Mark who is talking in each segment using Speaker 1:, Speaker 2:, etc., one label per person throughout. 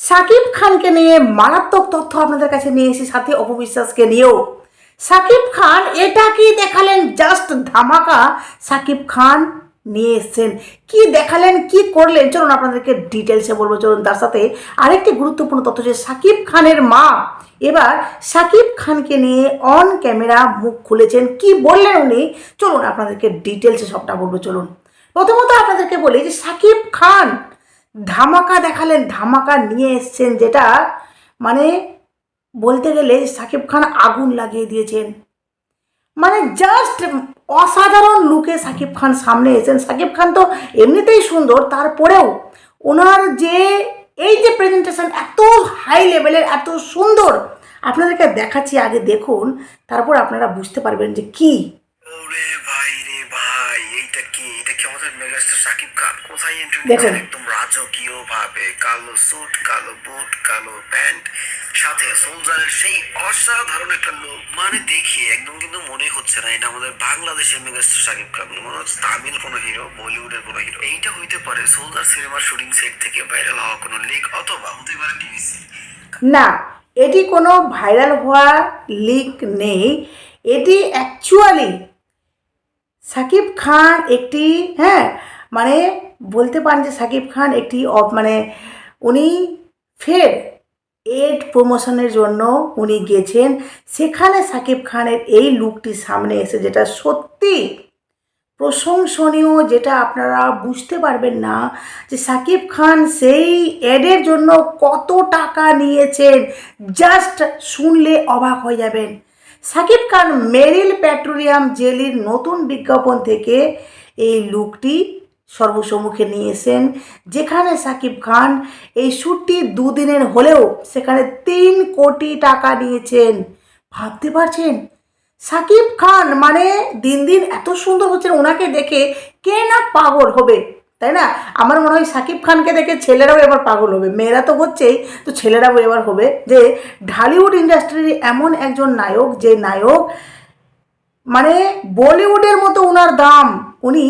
Speaker 1: সাকিব খানকে নিয়ে মারাত্মক তথ্য আপনাদের কাছে নিয়ে এসে সাথে অপবিশ্বাসকে নিয়েও। সাকিব খান, এটা কি দেখালেন? জাস্ট ধামাকা সাকিব খান নিয়ে এসছেন। কি দেখালেন? কি করলেন? চলুন আপনাদেরকে ডিটেলসে বলব। চলুন, তার সাথে আরেকটি গুরুত্বপূর্ণ তথ্য যে সাকিব খানের মা। এবার সাকিব খানকে নিয়ে অন ক্যামেরা মুখ খুলেছেন। কি বললেন উনি? চলুন, আপনাদেরকে ডিটেলসে সবটা বলব। চলুন। প্রথমত আপনাদেরকে বলি যে সাকিব খান ধামাকা দেখালেন, ধামাকা নিয়ে এসছেন, যেটা মানে বলতে গেলে সাকিব খান আগুন লাগিয়ে দিয়েছেন। মানে জাস্ট অসাধারণ লুকে সাকিব খান সামনে এসেছেন। সাকিব খান তো এমনিতেই সুন্দর, তারপরেও ওনার যে এই যে প্রেজেন্টেশন এত হাই লেভেলের এত সুন্দর, আপনাদেরকে দেখাচ্ছি, আগে দেখুন, তারপর আপনারা বুঝতে পারবেন যে কি।
Speaker 2: এইটা কি? এটা কি আমাদের মেগাস্টার সাকিব খান? কোথায় এন্ট্রি
Speaker 1: দেখুন।
Speaker 2: একদম রাজকীয় ভাবে কালো স্যুট কালো বুট কালো প্যান্ট সাথে সোলজারের সেই অসাধারণ একটা লোক মানে দেখে একদম কিন্তু মনে হচ্ছে না এটা আমাদের বাংলাদেশের মেগাস্টার সাকিব খান। মনে হচ্ছে তামিল কোনো হিরো বলিউডের কোনো হিরো এইটা হইতে পারে সোলজার সিনেমার শুটিং সেট থেকে ভাইরাল হওয়া কোনো লিক অথবা হতে পারে
Speaker 1: না এটি কোনো ভাইরাল হওয়া লিক নেই। এটি অ্যাকচুয়ালি সাকিব খান একটি হ্যাঁ মানে বলতে পারেন যে সাকিব খান একটি মানে উনি ফের এড প্রমোশনের জন্য উনি গেছেন। সেখানে সাকিব খানের এই লুকটি সামনে এসে যেটা সত্যি প্রশংসনীয়, যেটা আপনারা বুঝতে পারবেন না, যে সাকিব খান সেই অ্যাডের জন্য কত টাকা নিয়েছেন, জাস্ট শুনলে অবাক হয়ে যাবেন। সাকিব খান মেরিল পেট্রোলিয়াম জেলির নতুন বিজ্ঞাপন থেকে এই লুকটি সর্বসম্মুখে নিয়েছেন যেখানে সাকিব খান এই শ্যুটটি দুদিনের হলেও সেখানে তিন কোটি টাকা নিয়েছেন ভাবতে পারছেন? সাকিব খান মানে দিন দিন এত সুন্দর হচ্ছেন, ওনাকে দেখে কে না পাগল হবে? তাই না? আমার মনে হয় সাকিব খানকে দেখে ছেলেরাও এবার পাগল হবে। মেয়েরা তো হচ্ছেই, তো ছেলেরাও এবার হবে যে ঢালিউড ইন্ডাস্ট্রির এমন একজন নায়ক, যে নায়ক মানে বলিউডের মতো ওনার দাম উনি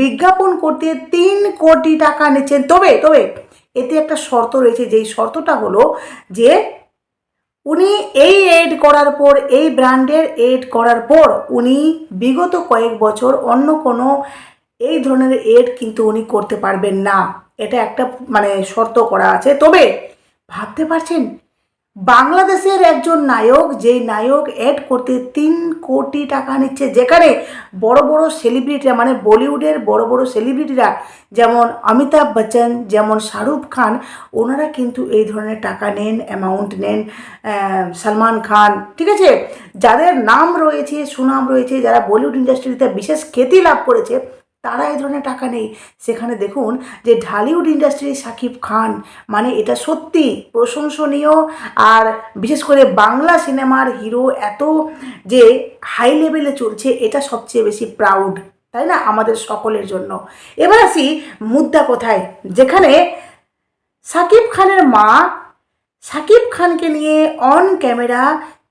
Speaker 1: বিজ্ঞাপন করতে তিন কোটি টাকা নিচ্ছেন। তবে তবে এতে একটা শর্ত রয়েছে, যেই শর্তটা হলো যে উনি এই এড করার পর, এই ব্র্যান্ডের এড করার পর উনি বিগত কয়েক বছর অন্য কোনো এই ধরনের এড কিন্তু উনি করতে পারবেন না। এটা একটা মানে শর্ত করা আছে। তবে ভাবতে পারছেন? বাংলাদেশের একজন নায়ক, যেই নায়ক অ্যাড করতে তিন কোটি টাকা নিচ্ছে, যেখানে বড় বড় সেলিব্রিটিরা মানে বলিউডের বড় বড় সেলিব্রিটিরা যেমন অমিতাভ বচ্চন, যেমন শাহরুখ খান, ওনারা কিন্তু এই ধরনের টাকা নেন অ্যামাউন্ট নেন সালমান খান, ঠিক আছে? যাদের নাম রয়েছে, সুনাম রয়েছে, যারা বলিউড ইন্ডাস্ট্রিতে বিশেষ খ্যাতি লাভ করেছে তারা এই ধরনের টাকা নেই। সেখানে দেখুন যে ঢালিউড ইন্ডাস্ট্রির সাকিব খান মানে এটা সত্যি প্রশংসনীয়। আর বিশেষ করে বাংলা সিনেমার হিরো এত যে হাই লেভেলে চলছে, এটা সবচেয়ে বেশি প্রাউড তাই না? আমাদের সকলের জন্য। এবার আসি মুদ্রা কোথায়? যেখানে সাকিব খানের মা সাকিব খানকে নিয়ে অন ক্যামেরা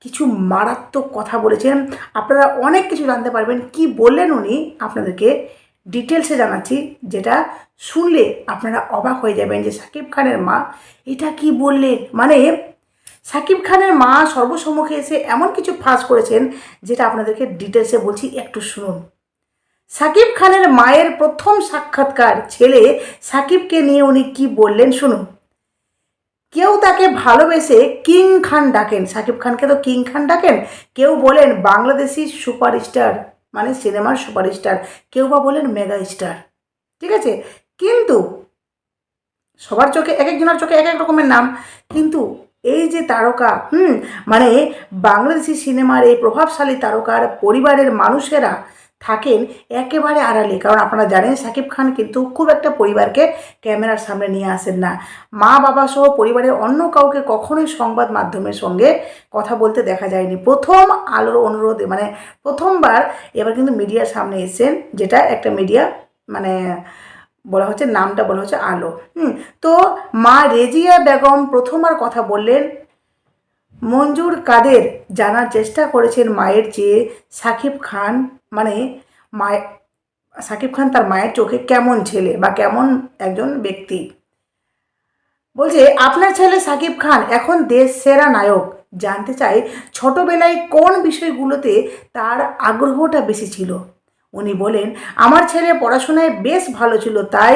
Speaker 1: কিছু মারাত্মক কথা বলেছেন। আপনারা অনেক কিছু জানতে পারবেন। কি বললেন উনি আপনাদেরকে? ডিটেলসে জানাচ্ছি যেটা শুনলে আপনারা অবাক হয়ে যাবেন যে সাকিব খানের মা এটা কি বললেন মানে সাকিব খানের মা সর্বসম্মুখে এসে এমন কিছু ফাঁস করেছেন যেটা আপনাদেরকে ডিটেলসে বলছি, একটু শুনুন। সাকিব খানের মায়ের প্রথম সাক্ষাৎকার ছেলে সাকিবকে নিয়ে উনি কি বললেন শুনুন। কেউ তাকে ভালোবেসে কিং খান ডাকেন। সাকিব খানকে তো কিং খান ডাকেন। কেউ বলেন বাংলাদেশি সুপারস্টার মানে সিনেমার সুপারস্টার। কেউ বা বলেন মেগা স্টার। ঠিক আছে? কিন্তু সবার চোখে, এক একজনের চোখে এক এক রকমের নাম। কিন্তু এই যে তারকা, হুম মানে বাংলাদেশি সিনেমার এই প্রভাবশালী তারকার পরিবারের মানুষেরা থাকেন একেবারে আড়ালে। কারণ আপনারা জানেন, সাকিব খান কিন্তু খুব একটা পরিবারকে ক্যামেরার সামনে নিয়ে আসেন না। মা, বাবা সহ পরিবারের অন্য কাউকে কখনোই সংবাদ মাধ্যমের সঙ্গে কথা বলতে দেখা যায়নি। প্রথম আলোর অনুরোধে মানে প্রথমবার এবার কিন্তু মিডিয়ার সামনে এসেছেন, যেটা একটা মিডিয়া মানে বলা হচ্ছে, নামটা বলা হচ্ছে আলো। হুম, তো মা রেজিয়া বেগম প্রথমবার কথা বললেন মঞ্জুর কাদের জানার চেষ্টা করেছেন মায়ের চেয়ে সাকিব খান? মানে মায়ের সাকিব খান তার মায়ের চোখে কেমন ছেলে বা কেমন একজন ব্যক্তি? বলছে, আপনার ছেলে সাকিব খান এখন দেশ সেরা নায়ক। জানতে চাই ছোটবেলায় কোন বিষয়গুলোতে তার আগ্রহটা বেশি ছিল? উনি বলেন, আমার ছেলে পড়াশোনায় বেশ ভালো ছিল, তাই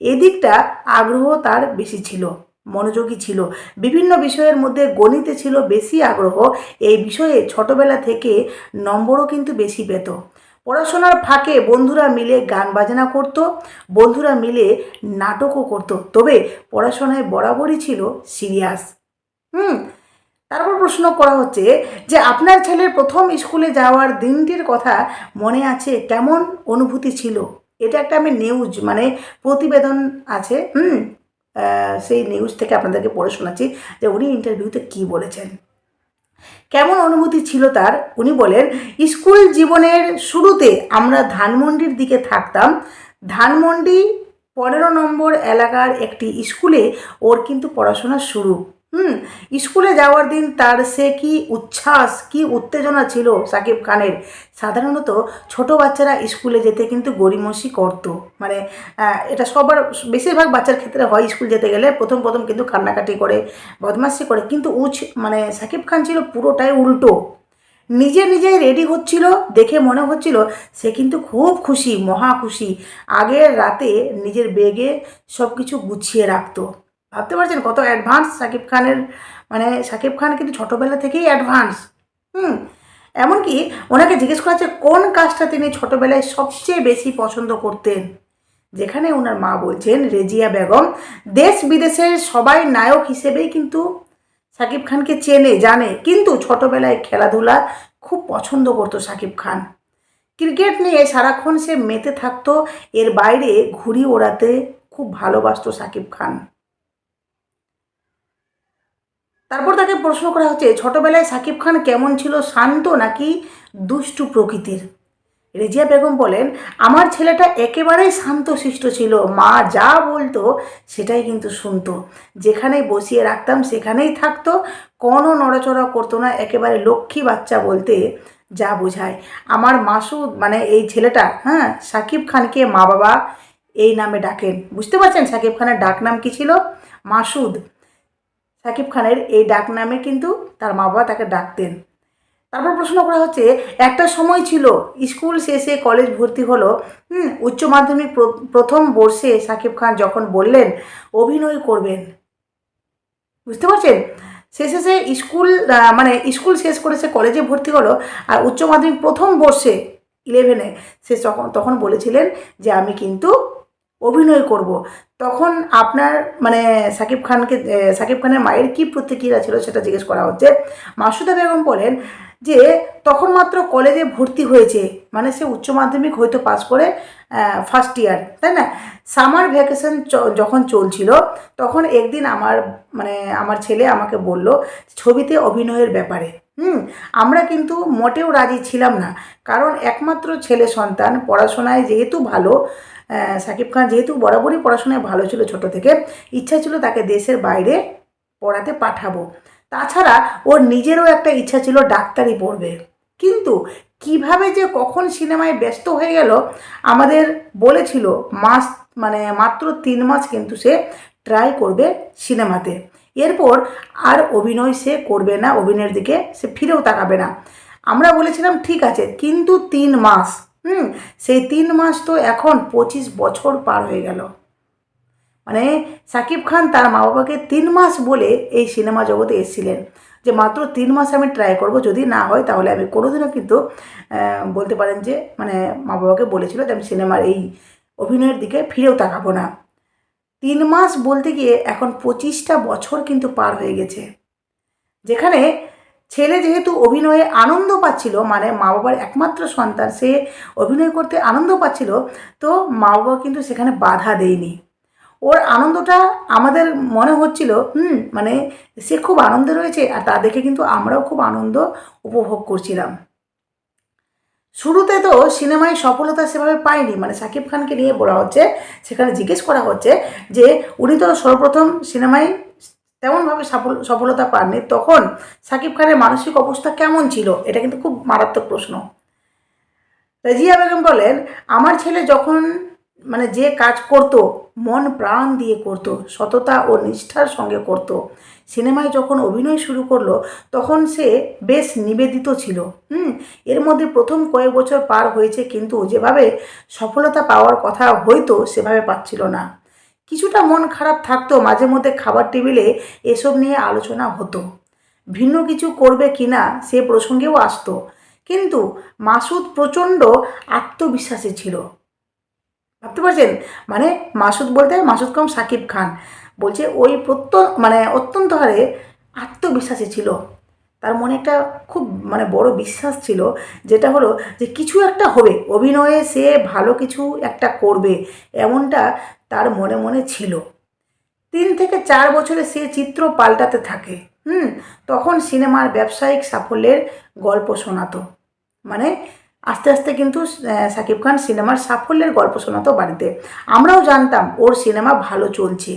Speaker 1: এদিকটা আগ্রহ তার বেশি ছিল। মনোযোগী ছিল। বিভিন্ন বিষয়ের মধ্যে গণিতে ছিল বেশি আগ্রহ। এই বিষয়ে ছোটবেলা থেকে নম্বরও কিন্তু বেশি পেত। পড়াশোনার ফাঁকে বন্ধুরা মিলে গান বাজনা করত, বন্ধুরা মিলে নাটকও করত। তবে পড়াশোনায় বরাবরই ছিল সিরিয়াস। হুম, তারপর প্রশ্ন করা হচ্ছে যে আপনার ছেলের প্রথম স্কুলে যাওয়ার দিনটির কথা মনে আছে? কেমন অনুভূতি ছিল? এটা একটা আমি নিউজ মানে প্রতিবেদন আছে। হুম সেই নিউজ থেকে আপনাদেরকে পড়ে শোনাচ্ছি যে উনি ইন্টারভিউতে কি বলেছেন। কেমন অনুভূতি ছিল তার? উনি বলেন, স্কুল জীবনের শুরুতে আমরা ধানমন্ডির দিকে থাকতাম। ধানমন্ডি পনেরো নম্বর এলাকার একটি স্কুলে ওর কিন্তু পড়াশোনা শুরু। হুম, স্কুলে যাওয়ার দিন তার সে কি উচ্ছ্বাস, কি উত্তেজনা ছিল সাকিব খানের? সাধারণত ছোট বাচ্চারা স্কুলে যেতে কিন্তু গড়িমসি করতো। মানে এটা সবার বেশিরভাগ বাচ্চার ক্ষেত্রে হয় স্কুল যেতে গেলে প্রথম প্রথম কিন্তু কান্নাকাটি করে, বদমাশি করে। কিন্তু উচ মানে সাকিব খান ছিল পুরোটাই উল্টো। নিজে নিজেই রেডি হচ্ছিল, দেখে মনে হচ্ছিল সে কিন্তু খুব খুশি, মহা খুশি। আগের রাতে নিজের বেগে সব কিছু গুছিয়ে রাখতো। ভাবতে পারছেন কত অ্যাডভান্স সাকিব খানের মানে সাকিব খান কিন্তু ছোটোবেলা থেকেই অ্যাডভান্স হুম? এমনকি ওনাকে জিজ্ঞেস করা হচ্ছে, কোন কাজটা তিনি ছোটোবেলায় সবচেয়ে বেশি পছন্দ করতেন? যেখানে ওনার মা বলছেন, রেজিয়া বেগম, দেশ বিদেশের সবাই নায়ক হিসেবেই কিন্তু সাকিব খানকে চেনে, জানে। কিন্তু ছোটোবেলায় খেলাধুলা খুব পছন্দ করতো সাকিব খান। ক্রিকেট নিয়ে সারাক্ষণ সে মেতে থাকতো, এর বাইরে ঘুড়ি ওড়াতে খুব ভালোবাসতো সাকিব খান। তারপর তাকে প্রশ্ন করা হচ্ছে, ছোটবেলায় সাকিব খান কেমন ছিল, শান্ত নাকি দুষ্টু প্রকৃতির? রেজিয়া বেগম বলেন, আমার ছেলেটা একেবারেই শান্তশিষ্ট ছিল। মা যা বলতো সেটাই কিন্তু শুনতো। যেখানেই বসিয়ে রাখতাম সেখানেই থাকতো। কোনো নড়াচড়া করতো না। একেবারে লক্ষ্মী বাচ্চা বলতে যা বোঝায়। আমার মাসুদ মানে এই ছেলেটা হ্যাঁ সাকিব খানকে মা বাবা এই নামে ডাকেন। বুঝতে পারছেন সাকিব খানের ডাক নাম কী ছিল? মাসুদ। সাকিব খানের এই ডাক নামে কিন্তু তার মা বাবা তাকে ডাকতেন। তারপর প্রশ্ন করা হচ্ছে, একটা সময় ছিল, স্কুল শেষে কলেজ ভর্তি হলো, হুম, উচ্চ মাধ্যমিক প্র- প্রথম বর্ষে সাকিব খান যখন বললেন, অভিনয় করবেন। বুঝতে পারছেন? শেষে সে স্কুল মানে স্কুল শেষ করে সে কলেজে ভর্তি হলো আর উচ্চ মাধ্যমিক প্রথম বর্ষে ইলেভেনে সে তখন তখন বলেছিলেন যে, আমি কিন্তু অভিনয় করব। তখন আপনার মানে সাকিব খানকে সাকিব খানের মায়ের কী প্রতিক্রিয়া ছিল সেটা জিজ্ঞেস করা হচ্ছে। মাসুদা বেগম বলেন যে, তখন মাত্র কলেজে ভর্তি হয়েছে। মানে সে উচ্চ মাধ্যমিক হয়তো পাস করে ফার্স্ট ইয়ার তাই না? সামার ভ্যাকেশন যখন চলছিল, তখন একদিন আমার মানে আমার ছেলে আমাকে বলল, ছবিতে অভিনয়ের ব্যাপারে, হুম, আমরা কিন্তু মোটেও রাজি ছিলাম না। কারণ একমাত্র ছেলে সন্তান, পড়াশোনায় যেহেতু ভালো সাকিব খান যেহেতু বরাবরই পড়াশোনায় ভালো ছিল ছোট থেকে, ইচ্ছা ছিল তাকে দেশের বাইরে পড়াতে পাঠাবো। তাছাড়া ওর নিজেরও একটা ইচ্ছা ছিল ডাক্তারি পড়বে। কিন্তু কীভাবে যে কখন সিনেমায় ব্যস্ত হয়ে গেল, আমাদের বলেছিল মাস মানে মাত্র তিন মাস কিন্তু সে ট্রাই করবে সিনেমাতে। এরপর আর অভিনয় সে করবে না, অভিনয়ের দিকে সে ফিরেও তাকাবে না। আমরা বলেছিলাম, ঠিক আছে, কিন্তু তিন মাস। হুম, সেই তিন মাস তো এখন পঁচিশ বছর পার হয়ে গেল। মানে সাকিব খান তার মা বাবাকে তিন মাস বলে এই সিনেমা জগতে এসেছিলেন যে, মাত্র তিন মাস আমি ট্রাই করব, যদি না হয় তাহলে আমি কোনোদিনও কিন্তু বলতে পারেন যে মানে মা বাবাকে বলেছিল যে, আমি সিনেমার এই অভিনয়ের দিকে ফিরেও তাকাবো না। তিন মাস বলতে গিয়ে এখন পঁচিশটা বছর কিন্তু পার হয়ে গেছে। যেখানে ছেলে যেহেতু অভিনয়ে আনন্দ পাচ্ছিল মানে মা বাবার একমাত্র সন্তান, সে অভিনয় করতে আনন্দ পাচ্ছিল, তো মা বাবা কিন্তু সেখানে বাধা দেয়নি। ওর আনন্দটা আমাদের মনে হচ্ছিল, হুম মানে সে খুব আনন্দে রয়েছে আর তা দেখে কিন্তু আমরাও খুব আনন্দ উপভোগ করছিলাম। শুরুতে তো সিনেমায় সফলতা সেভাবে পায়নি মানে সাকিব খানকে নিয়ে বলা হচ্ছে, সেখানে জিজ্ঞেস করা হচ্ছে যে, উনি তো সর্বপ্রথম সিনেমায় তেমনভাবে সফল সফলতা পাননি। তখন সাকিব খানের মানসিক অবস্থা কেমন ছিল? এটা কিন্তু খুব মারাত্মক প্রশ্ন। রাজিয়া বেগম বলেন, আমার ছেলে যখন মানে যে কাজ করতো, মন প্রাণ দিয়ে করতো, সততা ও নিষ্ঠার সঙ্গে করতো। সিনেমায় যখন অভিনয় শুরু করল, তখন সে বেশ নিবেদিত ছিল। হুম, এর মধ্যে প্রথম কয়েক বছর পার হয়েছে, কিন্তু যেভাবে সফলতা পাওয়ার কথা হয়তো সেভাবে পাচ্ছিল না। কিছুটা মন খারাপ থাকতো, মাঝে মধ্যে খাবার টেবিলে এসব নিয়ে আলোচনা হতো। ভিন্ন কিছু করবে কিনা সে প্রসঙ্গেও আসতো। কিন্তু মাসুদ প্রচণ্ড আত্মবিশ্বাসী ছিল। ভাবতে পারছেন? মানে মাসুদ বলতে মাসুদ কম সাকিব খান। বলছে ওই প্রত্য মানে অত্যন্ত হারে আত্মবিশ্বাসী ছিল। তার মনে একটা খুব মানে বড় বিশ্বাস ছিল, যেটা হলো যে কিছু একটা হবে। অভিনয়ে সে ভালো কিছু একটা করবে। এমনটা তার মনে মনে ছিল। তিন থেকে চার বছরে সে চিত্র পাল্টাতে থাকে। হুম, তখন সিনেমার ব্যবসায়িক সাফল্যের গল্প শোনাতো। মানে আস্তে আস্তে কিন্তু শাকিব খান সিনেমার সাফল্যের গল্প শোনাতো বাড়িতে। আমরাও জানতাম ওর সিনেমা ভালো চলছে।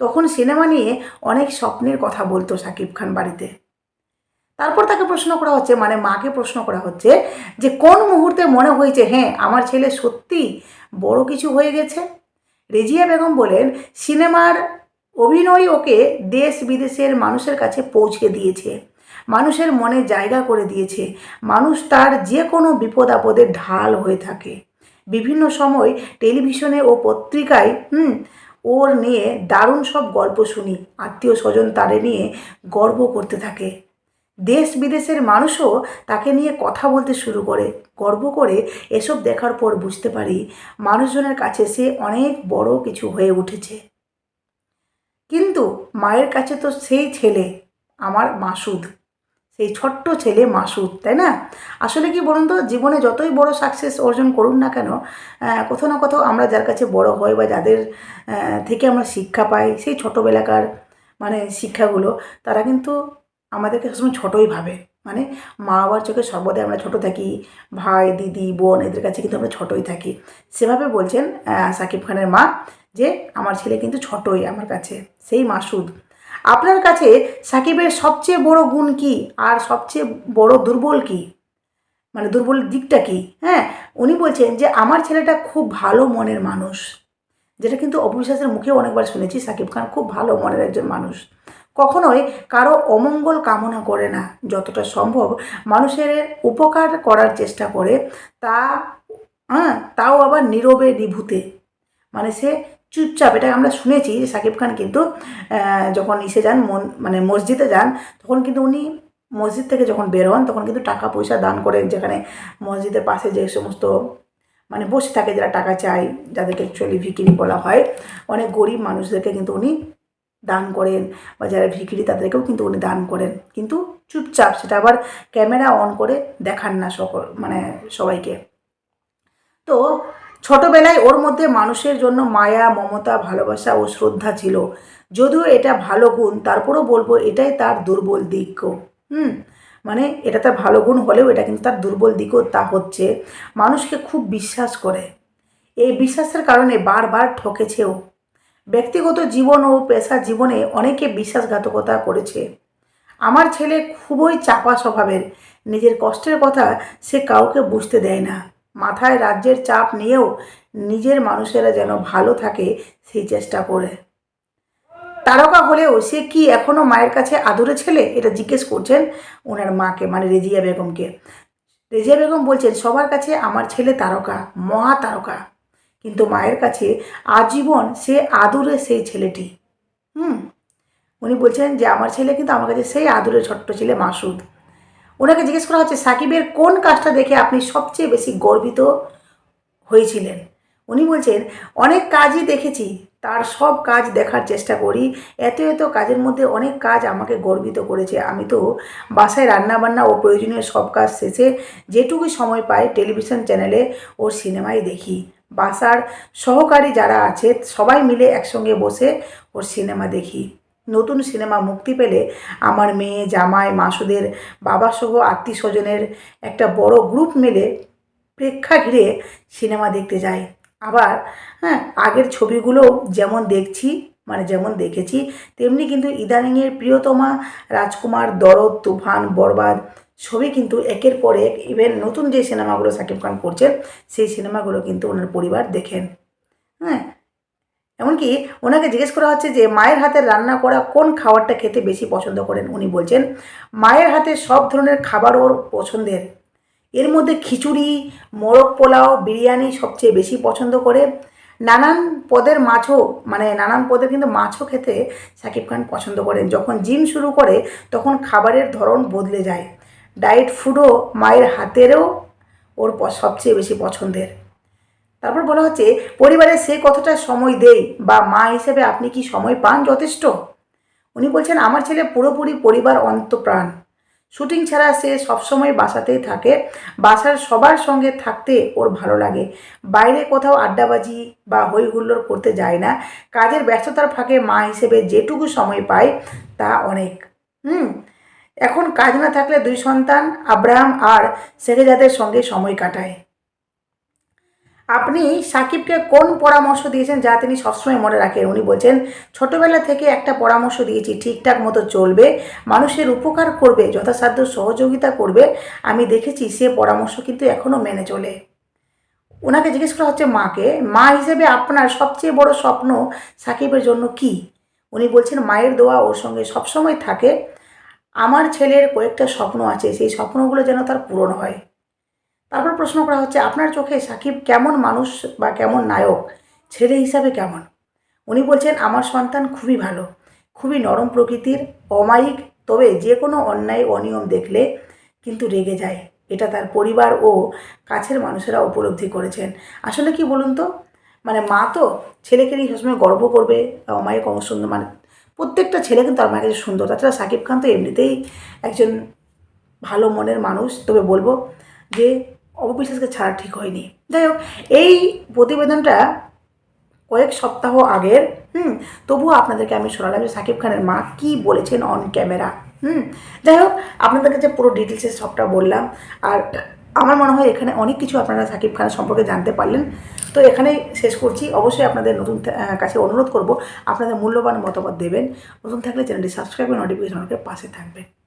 Speaker 1: তখন সিনেমা নিয়ে অনেক স্বপ্নের কথা বলতো শাকিব খান বাড়িতে। তারপর তাকে প্রশ্ন করা হচ্ছে মানে মাকে প্রশ্ন করা হচ্ছে যে, কোন মুহূর্তে মনে হয়েছে হ্যাঁ আমার ছেলে সত্যি বড় কিছু হয়ে গেছে? রেজিয়া বেগম বলেন, সিনেমার অভিনয় ওকে দেশ বিদেশের মানুষের কাছে পৌঁছে দিয়েছে। মানুষের মনে জায়গা করে দিয়েছে। মানুষ তার যে কোনো বিপদ আপদে ঢাল হয়ে থাকে। বিভিন্ন সময় টেলিভিশনে ও পত্রিকায়, হুম, ওর নিয়ে দারুণ সব গল্প শুনি। আত্মীয় স্বজন তারে নিয়ে গর্ব করতে থাকে। দেশ বিদেশের মানুষও তাকে নিয়ে কথা বলতে শুরু করে, গর্ব করে এসব দেখার পর বুঝতে পারি মানুষজনের কাছে সে অনেক বড় কিছু হয়ে উঠেছে। কিন্তু মায়ের কাছে তো সেই ছেলে আমার মাসুদ, সেই ছোট্ট ছেলে মাসুদ, তাই না? আসলে কি বলুন তো, জীবনে যতই বড় সাকসেস অর্জন করুন না কেন কোথাও না কোথাও আমরা যার কাছে বড় হই বা যাদের থেকে আমরা শিক্ষা পাই, সেই ছোটোবেলাকার মানে শিক্ষাগুলো, তারা কিন্তু আমাদেরকে সবসময় ছোটোই ভাবে। মানে মা বাবার চোখে সর্বদাই আমরা ছোটো থাকি, ভাই, দিদি, বোন এদের কাছে কিন্তু আমরা ছোটোই থাকি। সেভাবে বলছেন সাকিব খানের মা যে, আমার ছেলে কিন্তু ছোটোই আমার কাছে, সেই মাসুদ। আপনার কাছে সাকিবের সবচেয়ে বড় গুণ কি? আর সবচেয়ে বড় দুর্বল কি? মানে দুর্বল দিকটা কি? হ্যাঁ উনি বলছেন যে, আমার ছেলেটা খুব ভালো মনের মানুষ। যেটা কিন্তু অবিশ্বাসের মুখেও অনেকবার শুনেছি, সাকিব খান খুব ভালো মনের একজন মানুষ। কখনোই কারও অমঙ্গল কামনা করে না। যতটা সম্ভব মানুষের উপকার করার চেষ্টা করে, তা হ্যাঁ তাও আবার নীরবে নিভূতে। মানে সে চুপচাপ, এটা আমরা শুনেছি যে সাকিব খান কিন্তু যখন ইসে যান, মন মানে মসজিদে যান, তখন কিন্তু উনি মসজিদ থেকে যখন বের হন, তখন কিন্তু টাকা পয়সা দান করেন, যেখানে মসজিদের পাশে যে সমস্ত মানে বসে থাকে, যারা টাকা চায়, যাদেরকে অ্যাকচুয়ালি ভিকিরি বলা হয়, অনেক গরিব মানুষদেরকে কিন্তু উনি দান করেন বা যারা ভিকিরি তাদেরকেও কিন্তু উনি দান করেন। কিন্তু চুপচাপ সেটা আবার ক্যামেরা অন করে দেখান না সকল মানে সবাইকে। তো ছোটবেলায় ওর মধ্যে মানুষের জন্য মায়া, মমতা, ভালোবাসা ও শ্রদ্ধা ছিল। যদিও এটা ভালো গুণ, তারপরেও বলব এটাই তার দুর্বল দিক হুম? মানে এটা তার ভালো গুণ হলেও এটা কিন্তু তার দুর্বল দিকও তা হচ্ছে। মানুষকে খুব বিশ্বাস করে। এই বিশ্বাসের কারণে বারবার ঠকেছেও। ব্যক্তিগত জীবন ও পেশা জীবনে অনেকে বিশ্বাসঘাতকতা করেছে। আমার ছেলে খুবই চাপা স্বভাবের। নিজের কষ্টের কথা সে কাউকে বুঝতে দেয় না। মাথায় রাজ্যের চাপ নিয়েও নিজের মানুষেরা যেন ভালো থাকে সেই চেষ্টা করে। তারকা হলেও সে কি এখনও মায়ের কাছে আদরে ছেলে? এটা জিজ্ঞেস করছেন ওনার মাকে মানে রেজিয়া বেগমকে। রেজিয়া বেগম বলছেন, সবার কাছে আমার ছেলে তারকা, মহা তারকা। কিন্তু মায়ের কাছে আজীবন সে আদুরে সেই ছেলেটি। হুম? উনি বলছেন যে, আমার ছেলে কিন্তু আমার কাছে সেই আদুরে ছোট্ট ছেলে মাসুদ। ওনাকে জিজ্ঞেস করা হচ্ছে, সাকিবের কোন কাজটা দেখে আপনি সবচেয়ে বেশি গর্বিত হয়েছিলেন? উনি বলছেন, অনেক কাজই দেখেছি, তার সব কাজ দেখার চেষ্টা করি। এত এত কাজের মধ্যে অনেক কাজ আমাকে গর্বিত করেছে। আমি তো বাসায় রান্নাবান্না ও প্রয়োজনীয় সব কাজ শেষে যেটুকু সময় পাই টেলিভিশন চ্যানেলে ওর সিনেমাই দেখি। বাসার সহকারী যারা আছে, সবাই মিলে একসঙ্গে বসে ওর সিনেমা দেখি। নতুন সিনেমা মুক্তি পেলে আমার মেয়ে, জামাই, মাসুদের বাবাসহ আত্মীয় স্বজনের একটা বড় গ্রুপ মিলে প্রেক্ষাগৃহে সিনেমা দেখতে যাই। আবার হ্যাঁ আগের ছবিগুলো যেমন দেখছি মানে যেমন দেখেছি, তেমনি কিন্তু ইদানিংয়ের প্রিয়তমা, রাজকুমার, দরদ, তুফান, বরবাদ সবই কিন্তু একের পর এক ইভেন নতুন যে সিনেমাগুলো সাকিব খান করছেন সেই সিনেমাগুলো কিন্তু ওনার পরিবার দেখেন। হ্যাঁ? এমনকি ওনাকে জিজ্ঞেস করা হচ্ছে যে, মায়ের হাতের রান্না করা কোন খাবারটা খেতে বেশি পছন্দ করেন? উনি বলছেন, মায়ের হাতে সব ধরনের খাবার ওর পছন্দের। এর মধ্যে খিচুড়ি, মোরগ পোলাও, বিরিয়ানি সবচেয়ে বেশি পছন্দ করে। নানান পদের মাছও মানে নানান পদের কিন্তু মাছও খেতে সাকিব খান পছন্দ করেন। যখন জিম শুরু করে, তখন খাবারের ধরন বদলে যায়। ডায়েট ফুডও মায়ের হাতেরও ওর সবচেয়ে বেশি পছন্দের। তারপর বলা হচ্ছে, পরিবারে সে কতটা সময় দেয় বা মা হিসেবে আপনি কি সময় পান যথেষ্ট? উনি বলছেন, আমার ছেলে পুরোপুরি পরিবার অন্তপ্রাণ। শুটিং ছাড়া সে সবসময় বাসাতেই থাকে। বাসার সবার সঙ্গে থাকতে ওর ভালো লাগে। বাইরে কোথাও আড্ডাবাজি বা হই হুল্লোড় করতে যায় না। কাজের ব্যস্ততার ফাঁকে মা হিসেবে যেটুকু সময় পায় তা অনেক। হুম এখন কাজ না থাকলে দুই সন্তান, আব্রাহাম আর শেখেজাদের সঙ্গে সময় কাটায়। আপনি সাকিবকে কোন পরামর্শ দিয়েছেন যা তিনি সবসময় মনে রাখেন? উনি বলছেন, ছোটবেলা থেকে একটা পরামর্শ দিয়েছি, ঠিকঠাক মতো চলবে, মানুষের উপকার করবে, যথাসাধ্য সহযোগিতা করবে। আমি দেখেছি সে পরামর্শ কিন্তু এখনও মেনে চলে। ওনাকে জিজ্ঞেস করা হচ্ছে, মাকে? মা হিসেবে আপনার সবচেয়ে বড় স্বপ্ন সাকিবের জন্য কি? উনি বলছেন, মায়ের দোয়া ওর সঙ্গে সবসময় থাকে আমার ছেলের কয়েকটা স্বপ্ন আছে, সেই স্বপ্নগুলো যেন তার পূরণ হয়। তারপর প্রশ্ন করা হচ্ছে, আপনার চোখে সাকিব কেমন মানুষ বা কেমন নায়ক? ছেলে হিসাবে কেমন? উনি বলছেন, আমার সন্তান খুবই ভালো, খুবই নরম প্রকৃতির, অমায়িক, তবে যে কোনো অন্যায় অনিয়ম দেখলে কিন্তু রেগে যায়। এটা তার পরিবার ও কাছের মানুষেরা উপলব্ধি করেছেন। আসলে কি বলুন তো? মানে মা তো ছেলেকে নিয়ে সবসময় গর্ব করবে, অমায়িক অমর মানে প্রত্যেকটা ছেলে কিন্তু আমার কাছে সুন্দর। তাছাড়া সাকিব খান তো এমনিতেই একজন ভালো মনের মানুষ। তবে বলব যে অপবিশ্বাসকে ছাড়া ঠিক হয়নি। যাই হোক, এই প্রতিবেদনটা কয়েক সপ্তাহ আগের, হুম, তবুও আপনাদেরকে আমি শোনালাম যে সাকিব খানের মা কী বলেছেন অন ক্যামেরা হুম। যাই হোক, আপনাদের কাছে পুরো ডিটেলসে সবটা বললাম। আর আমার মনে হয় এখানে অনেক কিছু আপনারা সাকিব খানের সম্পর্কে জানতে পারলেন। তো এখানেই শেষ করছি। অবশ্যই আপনাদের নতুন কাছে অনুরোধ করব, আপনাদের মূল্যবান মতামত দেবেন। নতুন থাকলে চ্যানেলটি সাবস্ক্রাইব করে নোটিফিকেশন পাশে থাকবেন।